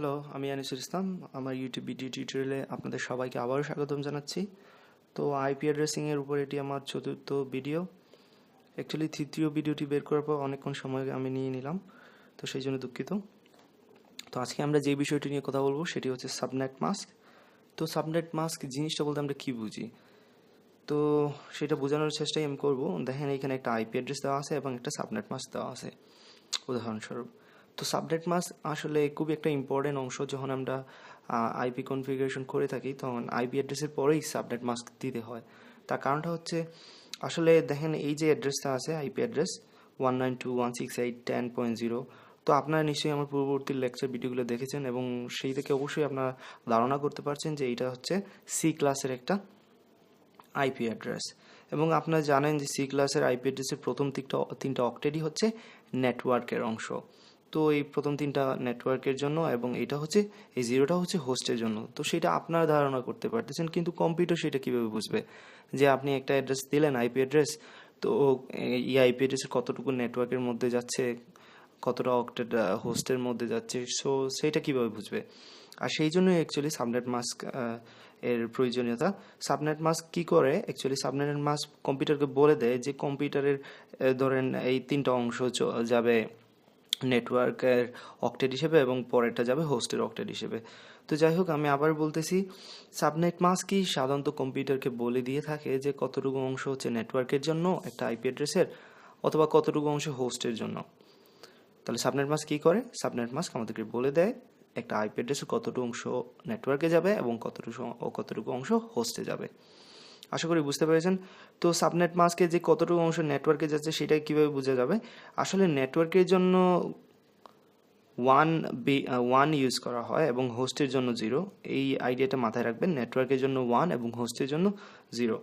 Hello, আমি আনিসুল ইসলাম। আমার YouTube video টিউটোরিয়ালে আপনাদের সবাইকে আবারও স্বাগতম জানাচ্ছি। তো আইপি অ্যাড্রেসিংয়ের উপর এটি আমার চতুর্থ ভিডিও অ্যাকচুয়ালি তৃতীয় ভিডিওটি বের করার পর অনেকক্ষণ সময় আমি নিয়ে নিলাম, তো সেই জন্য দুঃখিত। তো আজকে আমরা যে বিষয়টি নিয়ে কথা বলব সেটি হচ্ছে সাবনেট মাস্ক তো সাবনেট মাস্ক জিনিসটা বলতে আমরা কী বুঝি? তো সেটা বোঝানোর চেষ্টাই আমি করব। দেখেন এখানে একটা আইপি অ্যাড্রেস দেওয়া আছে এবং একটা সাবনেট মাস্ক দেওয়া আছে। উদাহরণস্বরূপ তো সাবনেট মাস্ক আসলে খুবই একটা ইম্পর্টেন্ট অংশ যখন আমরা আইপি কনফিগারেশন করে থাকি, তখন আইপি অ্যাড্রেসের পরেই সাবনেট মাস্ক দিতে হয়। তার কারণটা হচ্ছে, আসলে দেখেন এই যে অ্যাড্রেসটা আছে IP address one nine two one six eight ten point zero তো আপনারা নিশ্চয়ই আমার পূর্ববর্তী লেকচার ভিডিওগুলো দেখেছেন এবং সেই থেকে অবশ্যই আপনারা ধারণা করতে পারছেন যে এইটা হচ্ছে সি ক্লাসের একটা আইপি অ্যাড্রেস এবং আপনারা জানেন যে সি ক্লাসের আইপি অ্যাড্রেসের প্রথম তিনটা তিনটা অক্টেডই হচ্ছে নেটওয়ার্কের অংশ। তো এই প্রথম তিনটা নেটওয়ার্কের জন্য এবং এটা হচ্ছে, এই জিরোটা হচ্ছে হোস্টের জন্য। তো সেটা আপনারা ধারণা করতে পারতেছেন, কিন্তু কম্পিউটার সেটা কীভাবে বুঝবে? যে আপনি একটা অ্যাড্রেস দিলেন আইপি অ্যাড্রেস তো এই আইপি অ্যাড্রেসের কতটুকু নেটওয়ার্কের মধ্যে যাচ্ছে, কতটা অক্টেড হোস্টের মধ্যে যাচ্ছে সো সেইটা কীভাবে বুঝবে? আর সেই জন্যই অ্যাকচুয়ালি সাবনেট মাস্ক এর প্রয়োজনীয়তা। সাবনেট মাস্ক কি করে? অ্যাকচুয়ালি সাবনেট মাস্ক কম্পিউটারকে বলে দেয় যে কম্পিউটারের ধরেন এই তিনটা অংশ যাবে নেটওয়ার্কের অক্টেড হিসেবে এবং পরেরটা যাবে হোস্টের অক্টেড হিসেবে। তো যাই হোক, আমি আবার বলতেছি সাবনেট মাস্কই সাধারণত কম্পিউটারকে বলে দিয়ে থাকে যে কতটুকু অংশ হচ্ছে নেটওয়ার্কের জন্য, একটা আইপি অ্যাড্রেসের অথবা কতটুকু অংশ হোস্টের জন্য? তাহলে সাবনেট মাস্ক কী করে? সাবনেট মাস্ক আমাদেরকে বলে দেয় একটা আইপি অ্যাড্রেসের কতটুকু অংশ নেটওয়ার্কে যাবে এবং কতটুকু কতটুকু অংশ হোস্টে যাবে। আশা করি বুঝতে পেরেছেন। তো সাবনেট মাস্কে যে কতটুকু অংশ নেটওয়ার্কে যাচ্ছে সেটা কীভাবে বোঝা যাবে? আসলে নেটওয়ার্কের জন্য ওয়ান বি ওয়ান ইউজ করা হয় এবং হোস্টের জন্য জিরো এই আইডিয়াটা মাথায় রাখবেন নেটওয়ার্কের জন্য ওয়ান এবং হোস্টের জন্য জিরো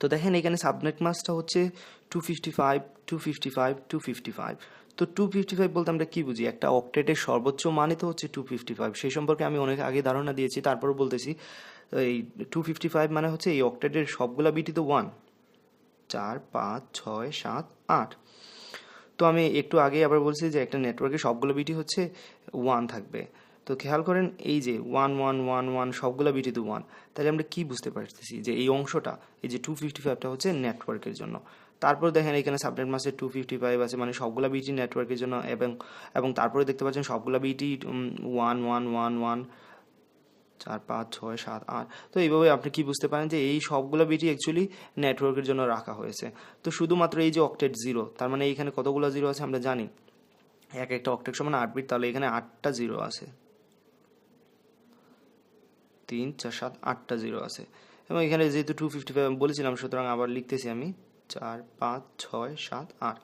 তো দেখেন এখানে সাবনেট মাসটা হচ্ছে two fifty five two fifty five two fifty five তো টু ফিফটি ফাইভ বলতে আমরা কী বুঝি? একটা অক্টেটের সর্বোচ্চ মানে তো হচ্ছে টু ফিফটি ফাইভ সেই সম্পর্কে আমি অনেক আগে ধারণা দিয়েছি, তারপরও বলতেছি, এই টু ফিফটি ফাইভ মানে হচ্ছে এই অক্টেটের সবগুলা বিটি তো ওয়ান চার, পাঁচ, ছয়, সাত, আট। তো আমি একটু আগে আবার বলছি যে একটা নেটওয়ার্কে সবগুলো বিটি হচ্ছে ওয়ান থাকবে। তো খেয়াল করেন এই যে ওয়ান ওয়ান ওয়ান ওয়ান সবগুলো বিটি তো ওয়ান তাহলে আমরা কি বুঝতে পারতেছি যে এই অংশটা, এই যে টু ফিফটি ফাইভটা হচ্ছে নেটওয়ার্কের জন্য। তারপর দেখেন এখানে সাবনেট মাসে টু ফিফটি ফাইভ আছে মানে সবগুলো বিটি নেটওয়ার্কের জন্য, এবং এবং তারপরে দেখতে পাচ্ছেন সবগুলো বিটি ওয়ান ওয়ান ওয়ান ওয়ান চার, পাঁচ, ছয়, সাত, আট। তো এইভাবে আপনি কি বুঝতে পারেন যে এই সবগুলো বিটি অ্যাকচুয়ালি নেটওয়ার্কের জন্য রাখা হয়েছে? তো শুধুমাত্র এই যে অক্টেট জিরো তার মানে এইখানে কতগুলো জিরো আছে আমরা জানি। এক একটা অক্টেট সমান আট বিট তাহলে এখানে আটটা জিরো আছে। তিন, চার, সাত, আটটা জিরো আছে। এবং এখানে যেহেতু টু ফিফটি ফাইভ বলেছিলাম, সুতরাং আবার লিখতেছি আমি। চার, পাঁচ, ছয়, সাত, আট।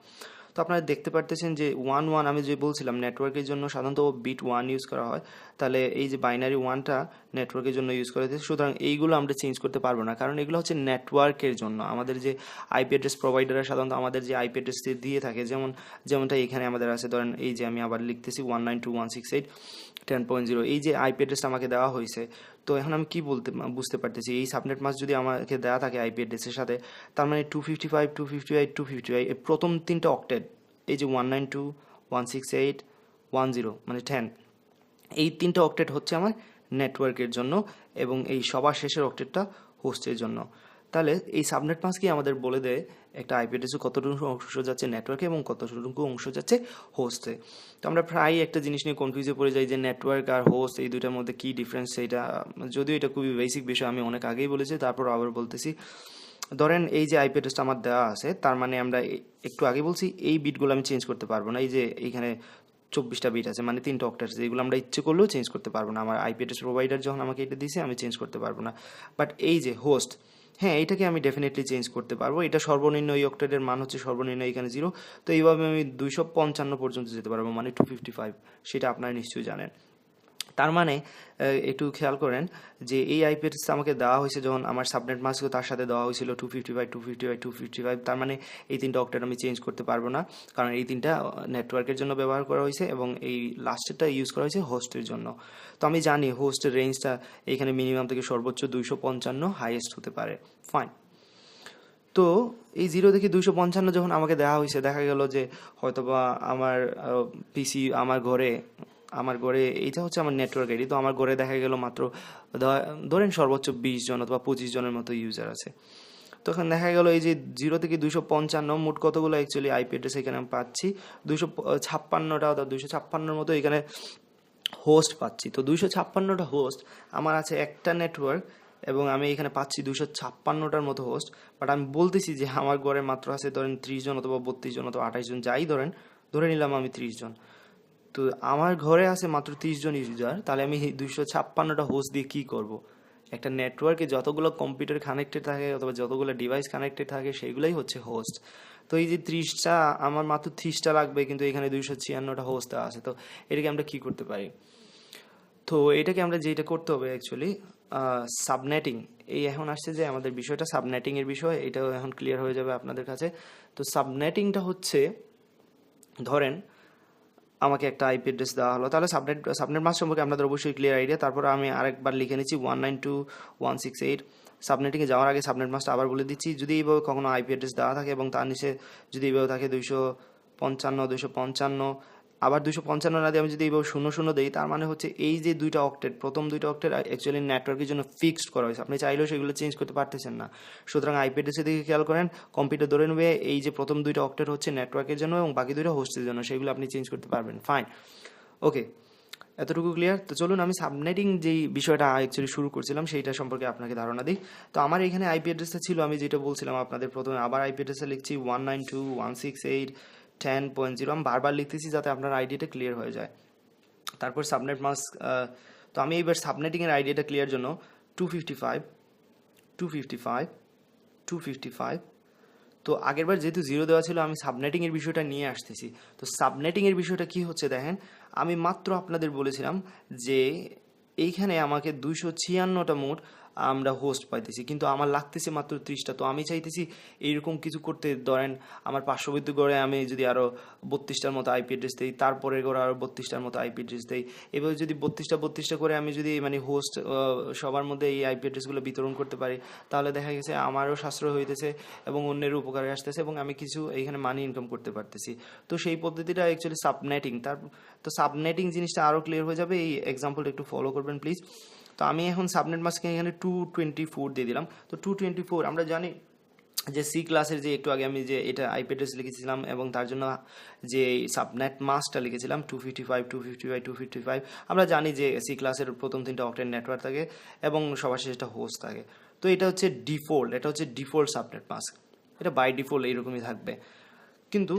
তো আপনারা দেখতে পারতেছেন যে ওয়ান ওয়ান আমি যে বলছিলাম নেটওয়ার্কের জন্য সাধারণত বিট ওয়ান ইউজ করা হয়। তাহলে এই যে বাইনারি ওয়ানটা নেটওয়ার্কের জন্য ইউজ করা হয়েছে, সুতরাং এইগুলো আমরা চেঞ্জ করতে পারব না। কারণ এগুলো হচ্ছে নেটওয়ার্কের জন্য। আমাদের যে আইপি অ্যাড্রেস প্রোভাইডাররা সাধারণত আমাদের যে আইপি অ্যাড্রেস দিয়ে থাকে, যেমন যেমনটা এখানে আমাদের আছে, ধরেন এই যে আমি আবার লিখতেছি one nine two one six eight ten point zero এই যে আইপি অ্যাড্রেসটা আমাকে দেওয়া হয়েছে, তো এখন আমি কি বলতে বুঝতে পারতেছি? এই সাবনেট মাস যদি আমাকে দেওয়া থাকে আইপি অ্যাড্রেসের সাথে, তার মানে two fifty five two fifty five two fifty five প্রথম তিনটা অক্টেড এই যে one nine two one six eight one zero মানে টেন এই তিনটা অকটেট হচ্ছে আমার নেটওয়ার্কের জন্য এবং এই সবার শেষের অক্টেটটা হোস্টের জন্য। তাহলে এই সাবনেট মাস্কই আমাদের বলে দেয় একটা আইপি অ্যাড্রেসে কতটুকু অংশ যাচ্ছে নেটওয়ার্কে এবং কতটুকু অংশ যাচ্ছে হোস্টে তো আমরা প্রায় একটা জিনিস নিয়ে কনফিউজে পড়ে যাই যে নেটওয়ার্ক আর হোস্ট এই দুটার মধ্যে কী ডিফারেন্স সেইটা, যদিও এটা খুবই বেসিক বিষয়, আমি অনেক আগেই বলেছি, তারপর আবার বলতেছি। ধরেন এই যে আইপি অ্যাড্রেসটা আমার দেওয়া আছে, তার মানে আমরা একটু আগে বলছি, এই বিটগুলো আমি চেঞ্জ করতে পারব না, এই যে এইখানে চব্বিশটা বিট আছে মানে তিনটা অক্টার আছে এগুলো আমরা ইচ্ছে করলেও চেঞ্জ করতে পারব না। আমার আইপি অ্যাড্রেস প্রোভাইডার যখন আমাকে এটা দিয়েছে, আমি চেঞ্জ করতে পারব না। বাট এই যে হোস্ট হ্যাঁ এটাকে আমি ডেফিনেটলি চেঞ্জ করতে পারব। এটা সর্বনিম্ন এই অক্টারের মান হচ্ছে সর্বনিম্ন এখানে জিরো তো এইভাবে আমি দুইশো পঞ্চান্ন পর্যন্ত যেতে পারব মানে টু ফিফটি ফাইভ সেটা আপনারা নিশ্চয়ই জানেন। তার মানে একটু খেয়াল করেন যে এই আইপি অ্যাড্রেসটা আমাকে দেওয়া হয়েছে যখন আমার সাবনেট মাস্কও তার সাথে দেওয়া হয়েছিল two fifty five two fifty five two fifty five তার মানে এই তিনটা অক্টেট আমি চেঞ্জ করতে পারব না। কারণ এই তিনটা নেটওয়ার্কের জন্য ব্যবহার করা হয়েছে এবং এই লাস্টেরটা ইউজ করা হয়েছে হোস্টের জন্য। তো আমি জানি হোস্টের রেঞ্জটা এখানে মিনিমাম থেকে সর্বোচ্চ দুইশো পঞ্চান্ন হাইয়েস্ট হতে পারে। ফাইন তো এই জিরো থেকে দুইশো পঞ্চান্ন যখন আমাকে দেওয়া হয়েছে, দেখা গেল যে হয়তোবা আমার পিসি আমার ঘরে আমার ঘরে এইটা হচ্ছে আমার নেটওয়ার্ক আইডি তো আমার ঘরে দেখা গেল মাত্র ধরেন সর্বোচ্চ বিশ জন অথবা পঁচিশ জনের মতো ইউজার আছে। তখন দেখা গেল এই যে জিরো থেকে দুশো পঞ্চান্ন, মোট কতগুলো অ্যাকচুয়ালি আইপি অ্যাড্রেস এখানে আমি পাচ্ছি? দুশো ছাপ্পান্নটা অথবা দুশো ছাপ্পান্নর মতো এখানে হোস্ট পাচ্ছি। তো দুইশো ছাপ্পান্নটা হোস্ট আমার আছে একটা নেটওয়ার্ক এবং আমি এখানে পাচ্ছি দুশো ছাপ্পান্নটার মতো হোস্ট বাট আমি বলতেছি যে আমার ঘরে মাত্র আছে ধরেন ত্রিশ জন অথবা বত্রিশ জন অথবা আঠাশ জন, যাই ধরেন, ধরে নিলাম আমি ত্রিশ জন। তো আমার ঘরে আছে মাত্র ত্রিশ জন ইউজার তাহলে আমি দুইশো ছাপ্পান্নটা হোস্ট দিয়ে কী করব? একটা নেটওয়ার্কে যতগুলো কম্পিউটার কানেক্টেড থাকে অথবা যতগুলো ডিভাইস কানেক্টেড থাকে, সেগুলোই হচ্ছে হোস্ট তো এই যে ত্রিশটা, আমার মাত্র ত্রিশটা লাগবে, কিন্তু এখানে দুইশো ছিয়ান্নটা হোস্ট আছে। তো এটাকে আমরা কী করতে পারি? তো এটাকে আমরা যেটা করতে হবে অ্যাকচুয়ালি সাবনেটিং এই এখন আসছে যে আমাদের বিষয়টা সাবনেটিং এর বিষয়, এটাও এখন ক্লিয়ার হয়ে যাবে আপনাদের কাছে। তো সাবনেটিংটা হচ্ছে, ধরেন আমাকে একটা আইপি অ্যাড্রেস দেওয়া হলো। তাহলে সাবনেট সাবনেট মাস সম্পর্কে আপনাদের অবশ্যই ক্লিয়ার আইডিয়া তারপর আমি আরেকবার লিখে নিচ্ছি one nine two one six eight সাবনেটিংয়ে যাওয়ার আগে সাবনেট মাসটা আবার বলে দিচ্ছি, যদি এইভাবে কখনো আইপি অ্যাড্রেস দেওয়া থাকে এবং তার নিচে যদি এইভাবে থাকে দুইশো পঞ্চান্ন দুইশো পঞ্চান্ন আবার দুশো পঞ্চান্ন দিয়ে আমি যদি এইভাবে শূন্য শূন্য দিই, তার মানে হচ্ছে এই যে দুইটা অক্টেট প্রথম দুইটা অক্টেট অ্যাকচুয়ালি নেটওয়ার্কের জন্য ফিক্সড করা হয়েছে। আপনি চাইলেও সেগুলো চেঞ্জ করতে পারতেছেন না। সুতরাং আইপি অ্যাড্রেসের দিকে খেয়াল করেন? কম্পিউটার ধরে নেবে, এই যে প্রথম দুইটা অক্টেট হচ্ছে নেটওয়ার্কের জন্য এবং বাকি দুইটা হোস্টের জন্য। সেগুলো আপনি চেঞ্জ করতে পারবেন। ফাইন ওকে এতটুকু ক্লিয়ার তো চলুন, আমি সাবনেটিং যেই বিষয়টা অ্যাকচুয়ালি শুরু করছিলাম, সেইটা সম্পর্কে আপনাকে ধারণা দিই। তো আমার এখানে আইপি অ্যাড্রেসটা ছিল, আমি যেটা বলছিলাম আপনাদের প্রথমে। আবার আইপি অ্যাড্রেসে লিখছি one nine two one six eight ten point zero আমি বারবার লিখতেছি যাতে আপনার আইডিটা ক্লিয়ার হয়ে যায়। তারপর সাবনেট মাস তো আমি এবার সাবনেটিংয়ের আইডিয়াটা ক্লিয়ার জন্য two fifty five two fifty five two fifty five তো আগেরবার যেহেতু জিরো দেওয়া ছিল, আমি সাবনেটিংয়ের বিষয়টা নিয়ে আসতেছি। তো সাবনেটিংয়ের বিষয়টা কি হচ্ছে দেখেন, আমি মাত্র আপনাদের বলেছিলাম যে এইখানে আমাকে দুইশো ছিয়ান্নটা মোট আমরা হোস্ট পাইতেছি। কিন্তু আমার লাগতেছে মাত্র ত্রিশটা। তো আমি চাইতেছি এইরকম কিছু করতে, ধরেন আমার পার্শ্ববর্তী গড়ে আমি যদি আরও বত্রিশটার মতো আইপি অ্যাড্রেস দিই তারপরে গড়ে আরও বত্রিশটার মতো আইপি অ্যাড্রেস দিই, এভাবে যদি বত্রিশটা বত্রিশটা করে আমি যদি মানে হোস্ট সবার মধ্যে এই আইপি অ্যাড্রেসগুলো বিতরণ করতে পারি, তাহলে দেখা গেছে আমারও সাশ্রয় হইতেছে এবং অন্যের উপকারে আসতেছে এবং আমি কিছু এইখানে মানি ইনকাম করতে পারতেছি। তো সেই পদ্ধতিটা অ্যাকচুয়ালি সাবনেটিং তার তো সাবনেটিং জিনিসটা আরও ক্লিয়ার হয়ে যাবে। এই এক্সাম্পলটা একটু ফলো করবেন প্লিজ তো আমি এখন সাবনেট মাস্কে এখানে টু টোয়েন্টি ফোর দিয়ে দিলাম। তো টু টোয়েন্টি ফোর আমরা জানি যে সি ক্লাসের যে একটু আগে আমি যে এটা আইপি লিখেছিলাম এবং তার জন্য যে সাবনেট মাসটা লিখেছিলাম two fifty five two fifty five two fifty five আমরা জানি যে সি ক্লাসের প্রথম তিনটা অক্টের নেটওয়ার্ক থাকে এবং সবার শেষে একটা হোস্ট থাকে। তো এটা হচ্ছে ডিফল্ট এটা হচ্ছে ডিফল্ট সাবনেট মাস্ক এটা বাই ডিফল্ট এইরকমই থাকবে। কিন্তু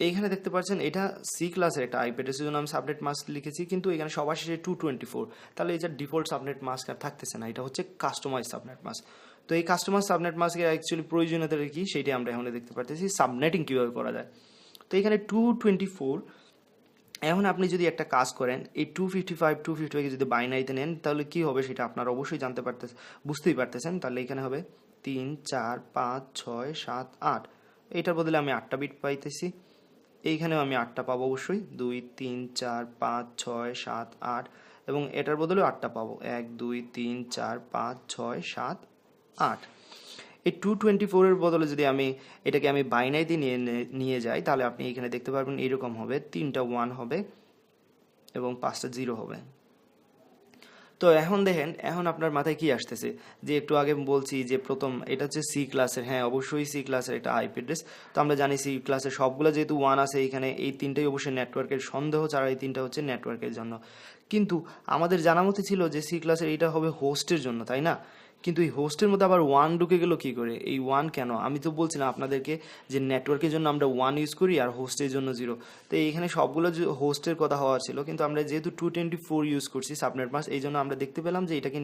এইখানে দেখতে পাচ্ছেন, এটা সি ক্লাসের একটা আইপি অ্যাড্রেসের জন্য আমি সাবনেট মাস্ক লিখেছি, কিন্তু এখানে সবার শেষে টু টোয়েন্টি ফোর তাহলে এটা ডিফল্ট সাবনেট মাস্ক আর থাকতেছে না, এটা হচ্ছে কাস্টমাইজ সাবনেট মাস্ক তো এই কাস্টমাইজ সাবনেট মাস্কের অ্যাকচুয়ালি প্রয়োজনীয়তা কি সেইটাই আমরা এখানে দেখতে পারতেছি সাবনেটিং কীভাবে করা যায়। তো এখানে টু টোয়েন্টি ফোর এখন আপনি যদি একটা কাজ করেন, এই two fifty five two fifty five যদি বাইনারিতে নেন, তাহলে কী হবে সেটা আপনারা অবশ্যই জানতে পারতে বুঝতেই পারতেছেন, তাহলে এখানে হবে তিন, চার, পাঁচ, ছয়, সাত, আট। এটার বদলে আমি আটটা বিট পাইতেছি। এইখানেও আমি আটটা পাবো অবশ্যই। দুই, তিন, চার, পাঁচ, ছয়, সাত, আট এবং এটার বদলেও আটটা পাবো। এক, দুই, তিন, চার, পাঁচ, ছয়, সাত, আট। এই টু টোয়েন্টি ফোরের বদলে যদি আমি এটাকে আমি বাইনারিতে নিয়ে নিয়ে যাই, তাহলে আপনি এখানে দেখতে পারবেন এরকম হবে। তিনটা ওয়ান হবে এবং পাঁচটা জিরো হবে। তো এখন দেখেন, এখন আপনার মাথায় কি আসতেছে? যে একটু আগে বলছি যে প্রথম এটা হচ্ছে সি ক্লাসের হ্যাঁ অবশ্যই সি ক্লাসের একটা আইপি অ্যাড্রেস তো আমরা জানি সি ক্লাসের সবগুলো যেহেতু ওয়ান আছে এখানে এই তিনটাই অবশ্যই নেটওয়ার্কের সন্দেহ ছাড়া এই তিনটা হচ্ছে নেটওয়ার্কের জন্য। কিন্তু আমাদের জানা মতে ছিল যে সি ক্লাসের এইটা হবে হোস্টের জন্য, তাই না? কিন্তু এই হোস্টের মধ্যে আবার ওয়ান ঢুকে গেল কি করে? এই ওয়ান কেন? আমি তো বলছিলাম আপনাদেরকে যে নেটওয়ার্কের জন্য আমরা ওয়ান ইউজ করি আর হোস্টের জন্য জিরো তো এইখানে সবগুলো হোস্টের কথা হওয়া ছিল, কিন্তু আমরা যেহেতু টু টোয়েন্টি ফোর ইউজ করছি সাবনেট মাস এই জন্য আমরা দেখতে পেলাম যে এটাকে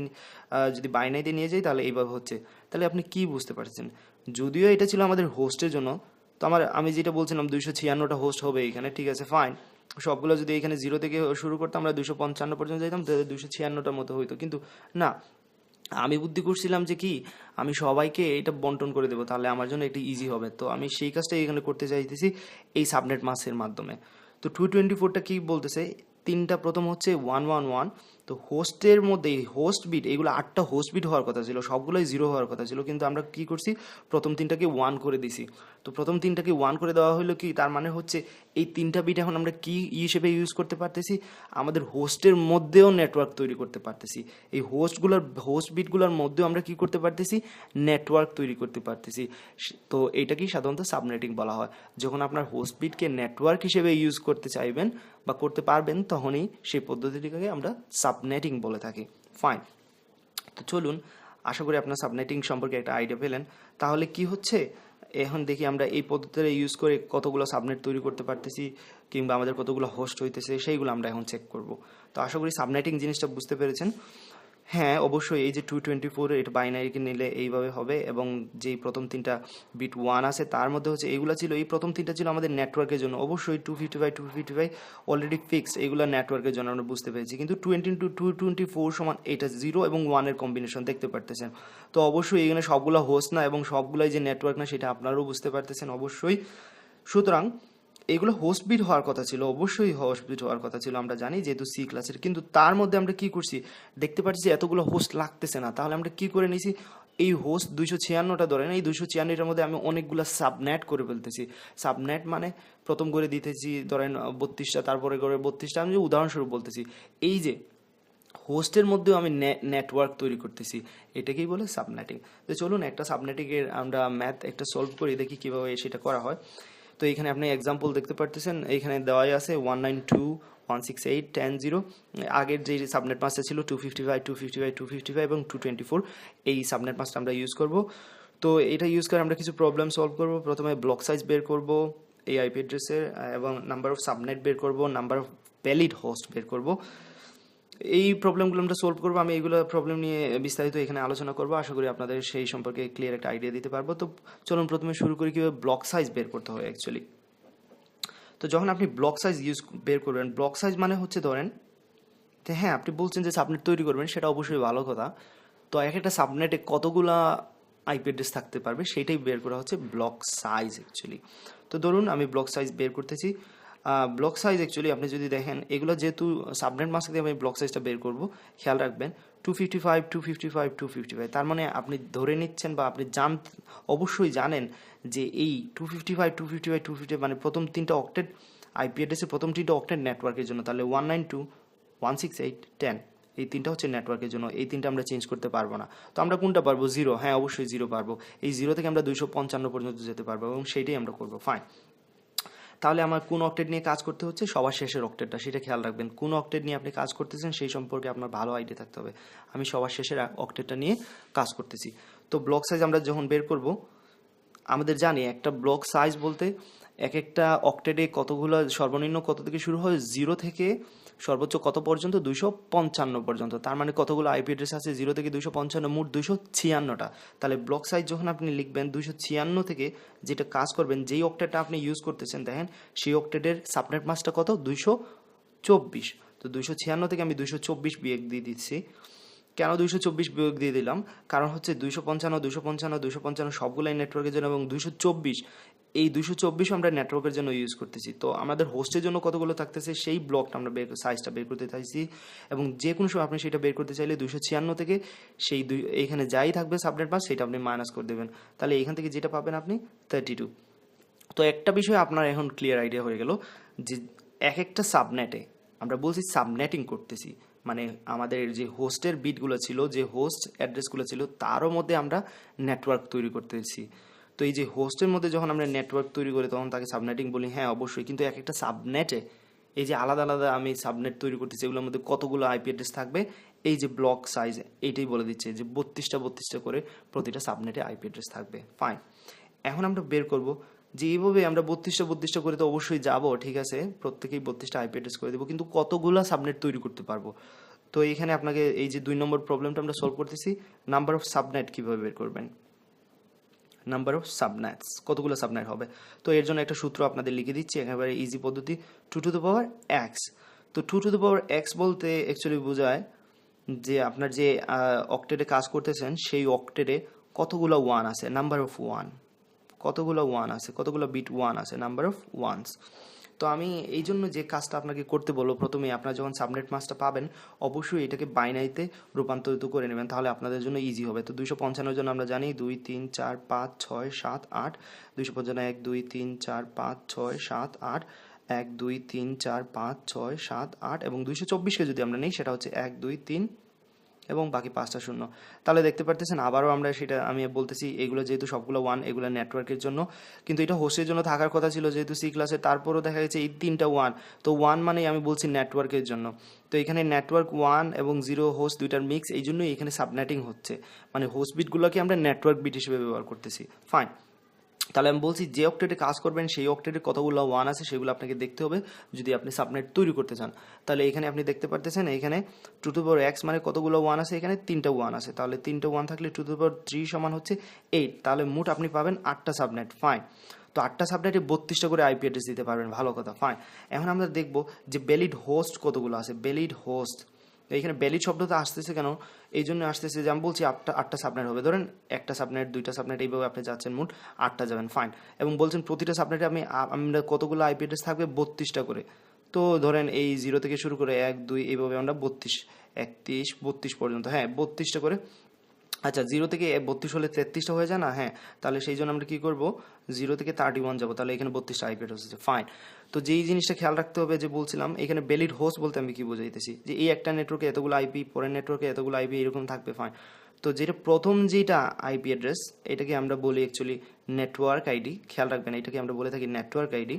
যদি বাইনাইতে নিয়ে যাই তাহলে এইভাবে হচ্ছে। তাহলে আপনি কি বুঝতে পারছেন? যদিও এটা ছিল আমাদের হোস্টের জন্য, তো আমার, আমি যেটা বলছিলাম দুইশো ছিয়ান্নটা হোস্ট হবে এখানে, ঠিক আছে ফাইন সবগুলো যদি এখানে জিরো থেকে শুরু করতাম, আমরা দুশো পঞ্চান্ন পর্যন্ত যেতাম তাহলে দুশো ছিয়ান্নটার মতো হইতো। কিন্তু না আমি বুদ্ধি করছিলাম যে কি, আমি সবাইকে এটা বন্টন করে দেবো, তাহলে আমার জন্য একটু ইজি হবে। তো আমি সেই কাজটাই এখানে করতে চাইতেছি এই সাবনেট মাসের মাধ্যমে। তো টু টোয়েন্টি ফোরটা কী বলতেছে? তিনটা প্রথম হচ্ছে ওয়ান ওয়ান ওয়ান তো হোস্টের মধ্যে হোস্ট বিট, এগুলো আটটা হোস্ট বিট হওয়ার কথা ছিল, সবগুলোই জিরো হওয়ার কথা ছিল, কিন্তু আমরা কি করছি? প্রথম তিনটাকে ওয়ান করে দিছি। তো প্রথম তিনটাকে ওয়ান করে দেওয়া হলো কি? তার মানে হচ্ছে এই তিনটা বিট এখন আমরা কি হিসেবে ইউজ করতে পারতেছি? আমাদের হোস্টের মধ্যেও নেটওয়ার্ক তৈরি করতে পারতেছি। এই হোস্টগুলোর হোস্ট বিটগুলোর মধ্যেও আমরা কি করতে পারতেছি? নেটওয়ার্ক তৈরি করতে পারতেছি। তো এইটাকেই সাধারণত সাবনেটিং বলা হয়। যখন আপনার হোস্ট বিটকে নেটওয়ার্ক হিসেবে ইউজ করতে চাইবেন বা করতে পারবেন, তখনই সেই পদ্ধতিটিকে আমরা সাবনেটিং বলে থাকি। ফাইন তো চলুন, আশা করি আপনার সাবনেটিং সম্পর্কে একটা আইডিয়া পেলেন। তাহলে কি হচ্ছে? এখন দেখি আমরা এই পদ্ধতিটা ইউজ করে কতগুলো সাবনেট তৈরি করতে পারতেছি, কিংবা আমাদের কতগুলো হোস্ট হইতেছে, সেইগুলো আমরা এখন চেক করব। তো আশা করি সাবনেটিং জিনিসটা বুঝতে পেরেছেন। হ্যাঁ অবশ্যই। এই যে টু টোয়েন্টি ফোর এটা বাইনারিকে নিলে এইভাবে হবে এবং যেই প্রথম তিনটা বিট ওয়ান আছে, তার মধ্যে হচ্ছে এইগুলো ছিল, এই প্রথম তিনটা ছিল আমাদের নেটওয়ার্কের জন্য। অবশ্যই two fifty five two fifty five already fixed এইগুলো নেটওয়ার্কের জন্য আমরা বুঝতে পেরেছি। কিন্তু twenty two two twenty four সমান এটা জিরো এবং ওয়ানের কম্বিনেশন দেখতে পারতেছেন। তো অবশ্যই এখানে সবগুলো হোস্ট না এবং সবগুলাই যে নেটওয়ার্ক না, সেটা আপনারাও বুঝতে পারতেছেন অবশ্যই। সুতরাং এগুলো হোস্ট বিট হওয়ার কথা ছিল, অবশ্যই হোস্ট বিট হওয়ার কথা ছিল, আমরা জানি যেহেতু সি ক্লাসের কিন্তু তার মধ্যে আমরা কি করছি? দেখতে পাচ্ছি যে এতগুলো হোস্ট লাগতেছে না। তাহলে আমরা কি করে নিছি এই হোস্ট দুইশো ছিয়ান্নটা ধরেন এই দুইশো ছিয়ান্নটার মধ্যে আমি অনেকগুলো সাবনেট করে ফেলতেছি। সাবনেট মানে প্রথম করে দিতেছি, ধরেন বত্রিশটা, তারপরে করে বত্রিশটা, আমি উদাহরণস্বরূপ বলতেছি, এই যে হোস্টের মধ্যেও আমি নেটওয়ার্ক তৈরি করতেছি, এটাকেই বলে সাবনেটিং তো চলুন একটা সাবনেটিংয়ের আমরা ম্যাথ একটা সলভ করি, দেখি কীভাবে সেটা করা হয়। তো এখানে আপনি এক্সাম্পল দেখতে পারতেছেন, এখানে দেওয়াই আছে one nine two one six eight ten zero আগের যে সাবনেট মাসটা ছিল two fifty five two fifty five two fifty five এবং টু টোয়েন্টি ফোর এই সাবনেট মাসটা আমরা ইউজ করব। তো এটা ইউজ করে আমরা কিছু প্রবলেম সলভ করব। প্রথমে ব্লক সাইজ বের করব এই আইপি অ্যাড্রেসের এবং নাম্বার অফ সাবনেট বের করব নাম্বার অফ ভ্যালিড হোস্ট বের করব। এই প্রবলেমগুলো আমরা সলভ করব, আমি এইগুলো প্রবলেম নিয়ে বিস্তারিত এখানে আলোচনা করব। আশা করি আপনাদের সেই সম্পর্কে ক্লিয়ার একটা আইডিয়া দিতে পারব। তো চলুন প্রথমে শুরু করি কীভাবে ব্লক সাইজ বের করতে হয় অ্যাকচুয়ালি তো যখন আপনি ব্লক সাইজ ইউজ বের করবেন ব্লক সাইজ মানে হচ্ছে ধরেন হ্যাঁ আপনি বলছেন যে সাবনেট তৈরি করবেন, সেটা অবশ্যই ভালো কথা। তো এক একটা সাবনেটে কতগুলা আইপি অ্যাড্রেস থাকতে পারবে সেটাই বের করা হচ্ছে ব্লক সাইজ অ্যাকচুয়ালি তো ধরুন আমি ব্লক সাইজ বের করতেছি ব্লক সাইজ অ্যাকচুয়ালি আপনি যদি দেখেন, এগুলো যেহেতু সাবনেট মাস্ক দিয়ে আমি ব্লক সাইজটা বের করব, খেয়াল রাখবেন two fifty five two fifty five two fifty five তার মানে আপনি ধরে নিচ্ছেন বা আপনি জান, অবশ্যই জানেন যে এই two fifty five two fifty five two fifty মানে প্রথম তিনটা অক্টেড আইপি অ্যাড্রেসের প্রথম তিনটা অক্টেড নেটওয়ার্কের জন্য, তাহলে one nine two one six eight ten এই তিনটা হচ্ছে নেটওয়ার্কের জন্য, এই তিনটা আমরা চেঞ্জ করতে পারব না। তো আমরা কোনটা পারব? জিরো হ্যাঁ অবশ্যই জিরো পারব। এই জিরো থেকে আমরা দুইশো পঞ্চান্ন পর্যন্ত যেতে পারব এবং সেইটাই আমরা করব। ফাইন তাহলে আমার কোন অক্টেট নিয়ে কাজ করতে হচ্ছে? সবার শেষের অক্টেটটা সেটা খেয়াল রাখবেন। কোন অক্টেট নিয়ে আপনি কাজ করতেছেন, সেই সম্পর্কে আপনার ভালো আইডিয়া থাকতে হবে। আমি সবার শেষের অক্টেটটা নিয়ে কাজ করতেছি। তো ব্লক সাইজ আমরা যখন বের করব, আমাদের জানি একটা ব্লক সাইজ বলতে এক একটা অক্টেডে কতগুলো সর্বনিম্ন কত থেকে শুরু হয়? জিরো থেকে সর্বোচ্চ কত পর্যন্ত? দুইশো পঞ্চান্ন পর্যন্ত। তার মানে কতগুলো আইপি অ্যাড্রেস আছে? জিরো থেকে দুইশো পঞ্চান্ন, মোট দুইশো ছিয়ান্নটা। তাহলে ব্লক সাইজ যখন আপনি লিখবেন, দুইশো ছিয়ান্ন থেকে যেটা কাজ করবেন, যেই অক্টেটটা আপনি ইউজ করতেছেন, দেখেন, সেই অক্টেটের সাবনেট মাসটা কত? দুইশো চব্বিশ। তো দুইশো ছিয়ান্ন থেকে আমি দুইশো চব্বিশ বিয়োগ দিয়ে দিচ্ছি। কেন দুইশো চব্বিশ বিয়োগ দিয়ে দিলাম? কারণ হচ্ছে দুইশো পঞ্চান্ন দুশো পঞ্চান্ন দুশো পঞ্চান্ন সবগুলাই নেটওয়ার্কের জন্য এবং দুইশো চব্বিশ, এই দুশো চব্বিশ আমরা নেটওয়ার্কের জন্য ইউজ করতেছি। তো আমাদের হোস্টের জন্য কতগুলো থাকতেছে? সেই ব্লকটা আমরা বের সাইজটা বের করতে চাইছি। এবং যে কোনো সময় আপনি সেটা বের করতে চাইলে দুশো ছিয়ান্ন থেকে সেই দুই, এখানে যাই থাকবে সাবনেট পাস সেটা আপনি মাইনাস করে দেবেন। তাহলে এখান থেকে যেটা পাবেন আপনি থার্টি টু তো একটা বিষয় আপনার এখন ক্লিয়ার আইডিয়া হয়ে গেল যে এক একটা সাবনেটে আমরা বলছি সাবনেটিং করতেছি। মানে আমাদের যে হোস্টের বিটগুলো ছিল, যে হোস্ট অ্যাড্রেসগুলো ছিল, তারও মধ্যে আমরা নেটওয়ার্ক তৈরি করতেছি। তো এই যে হোস্টের মধ্যে যখন আমরা নেটওয়ার্ক তৈরি করি, তখন তাকে সাবনেটিং বলি হ্যাঁ অবশ্যই। কিন্তু এক একটা সাবনেটে এই যে আলাদা আলাদা আমি সাবনেট তৈরি করতেছি, এগুলোর মধ্যে কতগুলো আইপি অ্যাড্রেস থাকবে? এই যে ব্লক সাইজ এইটাই বলে দিচ্ছে যে বত্রিশটা বত্রিশটা করে প্রতিটা সাবনেটে আইপি অ্যাড্রেস থাকবে। ফাইন এখন আমরা বের করব যে এইভাবে আমরা বত্রিশটা বত্রিশটা করে তো অবশ্যই যাব, ঠিক আছে? প্রত্যেকেই বত্রিশটা আইপি অ্যাড্রেস করে দেবো, কিন্তু কতগুলো সাবনেট তৈরি করতে পারব? তো এইখানে আপনাকে এই যে দুই নম্বর প্রবলেমটা আমরা সলভ করতেছি নাম্বার অফ সাবনেট কীভাবে বের করবেন? নাম্বার অফ সাবনেটস কতগুলো সাবনেট হবে? তো এর জন্য একটা সূত্র আপনাদের লিখে দিচ্ছি, একেবারে ইজি পদ্ধতি two to the power X তো two to the power X বলতে অ্যাকচুয়ালি বোঝায় যে আপনার যে অক্টেটে কাজ করতেছেন, সেই অক্টেটে কতগুলো ওয়ান আছে? নাম্বার অফ ওয়ান কতগুলো ওয়ান আছে, কতগুলো বিট ওয়ান আছে নাম্বার অফ ওয়ানস তো আমি এই জন্য যে কাজটা আপনাকে করতে বলব, প্রথমে আপনার যখন সাবনেট মাসটা পাবেন, অবশ্যই এটাকে বাইনারিতে রূপান্তরিত করে নেবেন, তাহলে আপনাদের জন্য ইজি হবে। তো দুইশো পঞ্চান্নর জন্য আমরা জানি, দুই, তিন, চার, পাঁচ, ছয়, সাত, আট। দুইশো পঞ্চান্ন, এক, দুই, তিন, চার, পাঁচ, ছয়, সাত, আট। এক, দুই, তিন, চার, পাঁচ, ছয়, সাত, আট। এবং দুইশো চব্বিশকে যদি আমরা নিই, সেটা হচ্ছে এক, দুই, তিন এবং বাকি পাঁচটা শূন্য। তাহলে দেখতে পারতেছেন আবারও আমরা সেটা আমি বলতেছি, এগুলো যেহেতু সবগুলো ওয়ান এগুলো নেটওয়ার্কের জন্য। কিন্তু এটা হোস্টের জন্য থাকার কথা ছিল, যেহেতু সি ক্লাসে তারপরও দেখা গেছে এই তিনটা ওয়ান তো ওয়ান মানেই আমি বলছি নেটওয়ার্কের জন্য। তো এখানে নেটওয়ার্ক ওয়ান এবং জিরো হোস্ট দুইটার মিক্স এই জন্যই এখানে সাবনেটিং হচ্ছে। মানে হোস্ট বিটগুলোকে আমরা নেটওয়ার্ক বিট হিসেবে ব্যবহার করতেছি। ফাইন তাহলে আমি বলছি, যে অক্টেটে কাজ করবেন, সেই অক্টেটে কতগুলো ওয়ান আছে সেগুলো আপনাকে দেখতে হবে, যদি আপনি সাবনেট তৈরি করতে চান। তাহলে এখানে আপনি দেখতে পারতেছেন, এখানে টু টু পাওয়ার এক্স মানে কতগুলো ওয়ান আছে, এখানে তিনটা ওয়ান আছে। তাহলে তিনটা ওয়ান থাকলে টু টু পাওয়ার থ্রি সমান হচ্ছে এইট তাহলে মোট আপনি পাবেন আটটা সাবনেট ফাইন তো আটটা সাবনেটে বত্রিশটা করে আইপি অ্যাড্রেস দিতে পারবেন, ভালো কথা ফাইন এখন আমরা দেখব যে বেলিড হোস্ট কতগুলো আছে বেলিড হোস্ট এখানে বেলিড শব্দটা আসতেছে কেন? এই জন্য আসতেছে যে আমি বলছি আটটা আটটা সাবনেট হবে। ধরেন একটা সাবনেট দুইটা সাবনেট এইভাবে আপনি যাচ্ছেন, মোট আটটা যাবেন ফাইন এবং বলছেন প্রতিটা সাবনেটে আমি আমরা কতগুলো আইপি অ্যাড্রেস থাকবে? বত্রিশটা করে। তো ধরেন এই জিরো থেকে শুরু করে এক, দুই, এইভাবে আমরা বত্রিশ, একত্রিশ, বত্রিশ পর্যন্ত হ্যাঁ বত্রিশটা করে। আচ্ছা জিরো থেকে বত্রিশ হলে তেত্রিশটা হয়ে যায় না? হ্যাঁ তাহলে সেই জন্য আমরা কী করব? জিরো থেকে থার্টি ওয়ান যাব। তাহলে এখানে বত্রিশটা আইপি অ্যাড্রেস আছে ফাইন তো যেই জিনিসটা খেয়াল রাখতে হবে যে বলছিলাম, এখানে বেলিড হোস্ট বলতে আমি কি বোঝাইতেছি? যে এই একটা নেটওয়ার্কে এতগুলো আইপি পরের নেটওয়ার্কে এতগুলো আইপি এরকম থাকবে ফাইন তো যেটা প্রথম যেটা আইপি অ্যাড্রেস এটাকে আমরা বলি অ্যাকচুয়ালি নেটওয়ার্ক আইডি খেয়াল রাখবেন, এটাকে আমরা বলে থাকি নেটওয়ার্ক আইডি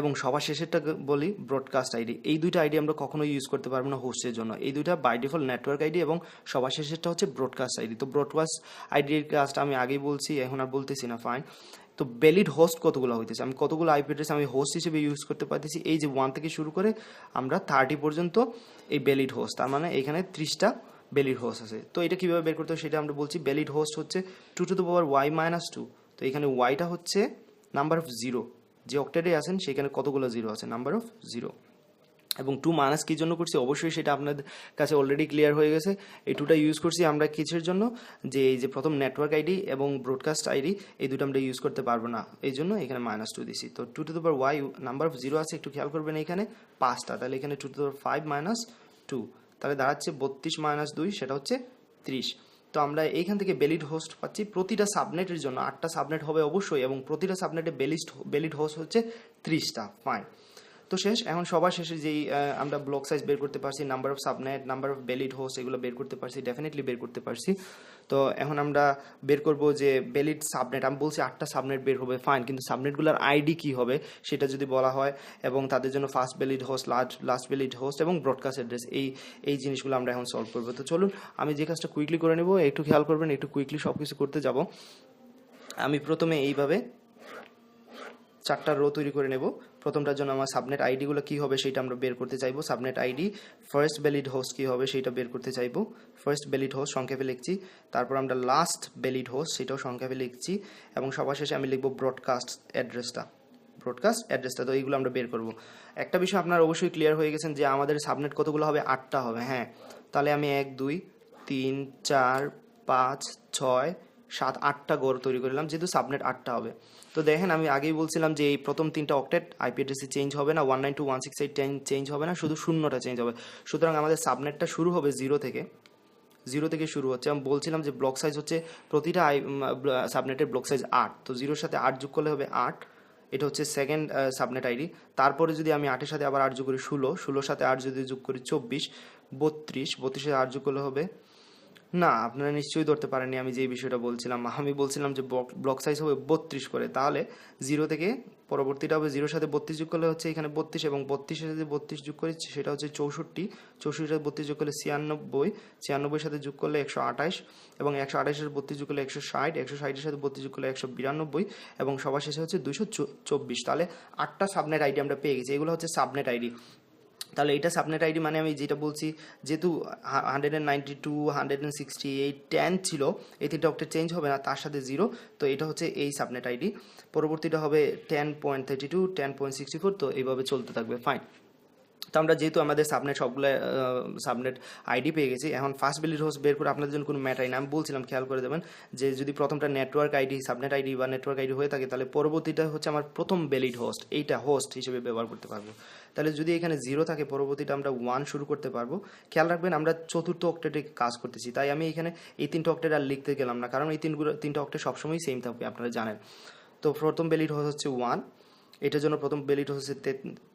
এবং সবার শেষেরটা বলি ব্রডকাস্ট আইডি এই দুইটা আইডি আমরা কখনোই ইউজ করতে পারব না হোস্টের জন্য। এই দুইটা বাই ডিফল্ট নেটওয়ার্ক আইডি এবং সবার শেষেরটা হচ্ছে ব্রডকাস্ট আইডি তো ব্রডকাস্ট আইডির কাজটা আমি আগেই বলছি, এখন আর বলতেছি না ফাইন তো ভ্যালিড হোস্ট কতগুলো হইতেছে? আমি কতগুলো আইপি অ্যাড্রেস আমি হোস্ট হিসেবে ইউজ করতে পারতেছি? এই যে ওয়ান থেকে শুরু করে আমরা থার্টি পর্যন্ত এই ভ্যালিড হোস্ট তার মানে এখানে ত্রিশটা ভ্যালিড হোস্ট আছে। তো এটা কীভাবে বের করতে হবে সেটা আমরা বলছি ভ্যালিড হোস্ট হচ্ছে two to the power Y minus two তো এখানে ওয়াইটা হচ্ছে নাম্বার অফ জিরো যে অক্টেডে আছেন, সেখানে কতগুলো জিরো আছে? নাম্বার অফ জিরো এবং টু মাইনাস কী জন্য করছি? অবশ্যই সেটা আপনাদের কাছে অলরেডি ক্লিয়ার হয়ে গেছে। এই টুটা ইউজ করছি আমরা কিসের জন্য? যে এই যে প্রথম নেটওয়ার্ক আইডি এবং ব্রডকাস্ট আইডি এই দুটো আমরা ইউজ করতে পারব না। এই জন্য এখানে মাইনাস টু দিছি। তো two to the Y number of zero আছে, একটু খেয়াল করবেন এখানে। পাঁচটা, তাহলে এখানে two to the five minus two তাহলে দাঁড়াচ্ছে বত্রিশ মাইনাস দুই, সেটা হচ্ছে ত্রিশ। তো আমরা এইখান থেকে বেলিড হোস্ট পাচ্ছি। প্রতিটা সাবনেটের জন্য আটটা সাবনেট হবে অবশ্যই, এবং প্রতিটা সাবনেটে বেলিস্ট বেলিড হোস্ট হচ্ছে ত্রিশটা। ফাইন তো শেষ। এখন সবার শেষে যেই আমরা ব্লক সাইজ বের করতে পারছি number of subnet number of valid host এগুলো বের করতে পারছি ডেফিনেটলি বের করতে পারছি। তো এখন আমরা বের করব যে বেলিড সাবনেট আমি বলছি আটটা সাবনেট বের হবে ফাইন কিন্তু সাবনেটগুলোর আইডি কি হবে সেটা যদি বলা হয়, এবং তাদের জন্য first valid host last last valid host এবং ব্রডকাস্ট অ্যাড্রেস এই এই জিনিসগুলো আমরা এখন সলভ করব। তো চলুন, আমি যে কাজটা কুইকলি করে নেব, একটু খেয়াল করবেন, একটু কুইকলি সব কিছু করতে যাব। আমি প্রথমে এইভাবে চারটা রো তৈরি করে নেব। প্রথমটার জন্য আমার সাবনেট আইডিগুলো কী হবে সেটা আমরা বের করতে চাইব। Subnet ID first valid host কী হবে সেটা বের করতে চাইব। ফার্স্ট ভ্যালিড হোস্ট সংক্ষেপে লিখছি। তারপর আমরা লাস্ট ভ্যালিড হোস্ট সেটাও সংক্ষেপে লিখছি। এবং সবার শেষে আমি লিখব ব্রডকাস্ট অ্যাড্রেসটা ব্রডকাস্ট অ্যাড্রেসটা তো এইগুলো আমরা বের করব। একটা বিষয় আপনার অবশ্যই ক্লিয়ার হয়ে গেছেন যে আমাদের সাবনেট কতগুলো হবে? আটটা হবে হ্যাঁ। তাহলে আমি এক, দুই, তিন, চার, পাঁচ, ছয় সাত, আটটা গড় তৈরি করলাম যেহেতু সাবনেট আটটা হবে। তো দেখেন, আমি আগেই বলছিলাম যে এই প্রথম তিনটা অক্টেট আইপি অ্যাড্রেসে চেঞ্জ হবে না one nine two one six eight change হবে না, শুধু শূন্যটা চেঞ্জ হবে। সুতরাং আমাদের সাবনেটটা শুরু হবে জিরো থেকে জিরো থেকে শুরু হচ্ছে। আমি বলছিলাম যে ব্লক সাইজ হচ্ছে প্রতিটা আই সাবনেটের ব্লক সাইজ আট। তো জিরোর সাথে আট যোগ করলে হবে আট, এটা হচ্ছে সেকেন্ড সাবনেট আইডি তারপরে যদি আমি আটের সাথে আবার আট যোগ করি ষোলো, ষোলোর সাথে আট যদি যোগ করি চব্বিশ, বত্রিশ, বত্রিশের আট যোগ করলে হবে না, আপনারা নিশ্চয়ই ধরতে পারেননি আমি যে বিষয়টা বলছিলাম। আমি বলছিলাম যে ব্লক সাইজ হবে বত্রিশ করে। তাহলে জিরো থেকে পরবর্তীটা হবে জিরোর সাথে বত্রিশ যোগ করলে হচ্ছে এখানে বত্রিশ এবং বত্রিশের সাথে বত্রিশ যোগ করি সেটা হচ্ছে চৌষট্টি। চৌষট্টির সাথে বত্রিশ যোগ করলে ছিয়ানব্বই। ছিয়ানব্বইয়ের সাথে যোগ করলে একশো আঠাশ এবং একশো আঠাশের বত্রিশ যোগ করলে একশো ষাট। একশো ষাটের সাথে বত্রিশ যোগ করলে একশো বিরানব্বই এবং সবার শেষে হচ্ছে দুশো চব্বিশ। তাহলে আটটা সাবনেট আইডি আমরা পেয়ে গেছি। এগুলো হচ্ছে সাবনেট আইডি তাহলে এটা সাবনেট আইডি মানে আমি যেটা বলছি, যেহেতু hundred and ninety two hundred and sixty eight ten ছিল, এই তিনটা চেঞ্জ হবে না, তার সাথে জিরো তো এটা হচ্ছে এই সাবনেট আইডি পরবর্তীটা হবে ten point thirty two ten point sixty four তো এইভাবে চলতে থাকবে ফাইন তো আমরা যেহেতু আমাদের সাবনেট সবগুলো সাবনেট আইডি পেয়ে গেছি, এখন ফার্স্ট বেলির হোস্ট বের করে আপনাদের জন্য কোনো ম্যাটার না আমি বলছিলাম, খেয়াল করে দেবেন যে যদি প্রথমটা নেটওয়ার্ক আইডি সাবনেট আইডি বা নেটওয়ার্ক আইডি হয়ে থাকে, তাহলে পরবর্তীটা হচ্ছে আমার প্রথম বেলিড হোস্ট এইটা হোস্ট হিসেবে ব্যবহার করতে পারব। তাহলে যদি এখানে জিরো থাকে, পরবর্তীটা আমরা ওয়ান শুরু করতে পারব। খেয়াল রাখবেন, আমরা চতুর্থ অক্টেটে কাজ করতেছি, তাই আমি এখানে এই তিনটা অক্টেট আর লিখতে গেলাম না, কারণ এই তিনগুলো, তিনটা অক্টেট সবসময় সেম থাকবে, আপনারা জানেন। তো প্রথম বেলিড হোস্ট হচ্ছে ওয়ান এটার জন্য প্রথম বেলিট হচ্ছে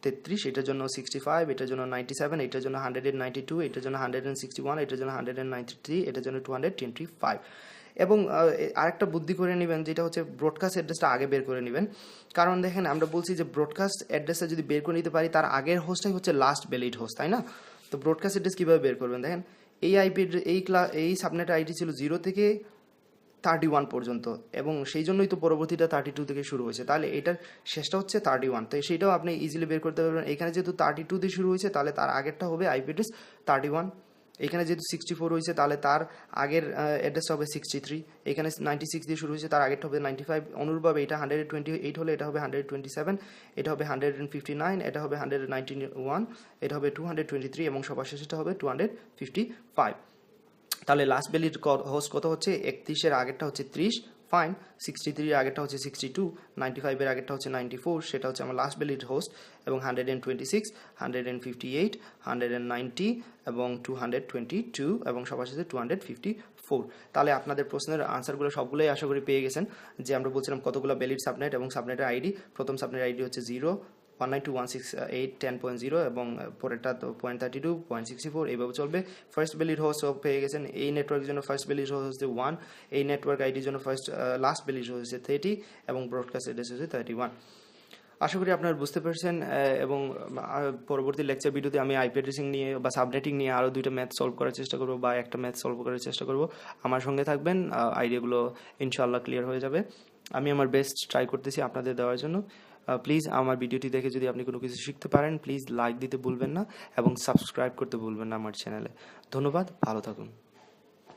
তেত্রিশ, এটার জন্য সিক্সটি ফাইভ এটার জন্য নাইনটি সেভেন এটার জন্য হান্ড্রেড এন্ড নাইনটি টু এটার জন্য হান্ড্রেড এন্ড সিক্সটি ওয়ান এটার জন্য হান্ড্রেড এন্ড নাইনটি থ্রি এটার জন্য টু হান্ড্রেড টোয়েন্টি ফাইভ এবং আরেকটা বুদ্ধি করে নেবেন যেটা হচ্ছে ব্রডকাস্ট অ্যাড্রেসটা আগে বের করে নেবেন। কারণ দেখেন আমরা বলছি যে ব্রডকাস্ট অ্যাড্রেসটা যদি বের করে নিতে পারি, তার আগের হোস্টটাই হচ্ছে লাস্ট বেলিড হোস্ট তাই না? তো ব্রডকাস্ট অ্যাড্রেস কীভাবে বের করবেন? দেখেন, এই আইপি এই ক্লা এই সাবনেট আইডি ছিল জিরো থেকে থার্টি ওয়ান পর্যন্ত। এবং সেই জন্যই তো পরবর্তীটা থার্টি টু থেকে শুরু হয়েছে। তাহলে এটার শেষটা হচ্ছে থার্টি ওয়ান। তো সেইটাও আপনি ইজিলি বের করতে পারবেন। এখানে যেহেতু থার্টি টু দিয়ে শুরু হয়েছে, তাহলে তার আগেরটা হবে আইপি অ্যাড্রেস থার্টি ওয়ান। এখানে যেহেতু সিক্সটি ফোর হয়েছে, তাহলে তার আগের অ্যাড্রেসটা হবে সিক্সটি থ্রি এখানে নাইনটি সিক্স দিয়ে শুরু হয়েছে, তার আগেরটা হবে নাইনটি ফাইভ অনুরূপভাবে এটা হান্ড্রেড টোয়েন্টি এইট হলে এটা হবে হান্ড্রেড টোয়েন্টি সেভেন এটা হবে হান্ড্রেড ফিফটি নাইন এটা হবে হান্ড্রেড নাইনটি ওয়ান এটা হবে টু হান্ড্রেড টোয়েন্টি থ্রি এবং সবার শেষেটা হবে টু হান্ড্রেড ফিফটি ফাইভ তাহলে লাস্ট বেলির হোস্ট কত হচ্ছে? একত্রিশের আগেরটা হচ্ছে ত্রিশ ফাইন সিক্সটি থ্রির আগেরটা হচ্ছে সিক্সটি টু নাইনটি ফাইভের আগেরটা হচ্ছে নাইনটি ফোর সেটা হচ্ছে আমার লাস্ট বেলির হোস্ট এবং hundred and twenty six hundred and fifty eight hundred and ninety এবং টু হান্ড্রেড টোয়েন্টি টু এবং সবার সাথে টু হান্ড্রেড ফিফটি ফোর তাহলে আপনাদের প্রশ্নের আনসারগুলো সবগুলোই আশা করি পেয়ে গেছেন। যে আমরা বলছিলাম কতগুলো বেলির সাবনেট এবং সাবনেটের আইডি প্রথম সাবনেট আইডি হচ্ছে zero one nine two one six eight ten point zero এবং পরেরটা তো point thirty two point sixty four এইভাবে চলবে। ফার্স্ট বেলির হোস্ট পেয়ে গেছেন, এই নেটওয়ার্কের জন্য ফার্স্ট বেলির হোস্ট হচ্ছে ওয়ান এই নেটওয়ার্ক আইডির জন্য ফার্স্ট লাস্ট বেলির হোস্ট হচ্ছে থার্টি এবং ব্রডকাস্ট অ্যাড্রেস হচ্ছে থার্টি ওয়ান আশা করি আপনারা বুঝতে পেরেছেন এবং পরবর্তী লেকচার ভিডিওতে আমি আইপি অ্যাড্রেসিং নিয়ে বা সাবনেটিং নিয়ে আরও দুইটা ম্যাথ সলভ করার চেষ্টা করব বা একটা ম্যাথ সলভ করার চেষ্টা করব। আমার সঙ্গে থাকবেন আইডিয়াগুলো ইনশাআল্লাহ ক্লিয়ার হয়ে যাবে। আমি আমার বেস্ট ট্রাই করতেছি আপনাদের দেওয়ার জন্য। প্লিজ আমার ভিডিওটি দেখে যদি আপনি কোনো কিছু শিখতে পারেন প্লিজ লাইক দিতে ভুলবেন না এবং সাবস্ক্রাইব করতে ভুলবেন না আমার চ্যানেলে ধন্যবাদ, ভালো থাকুন।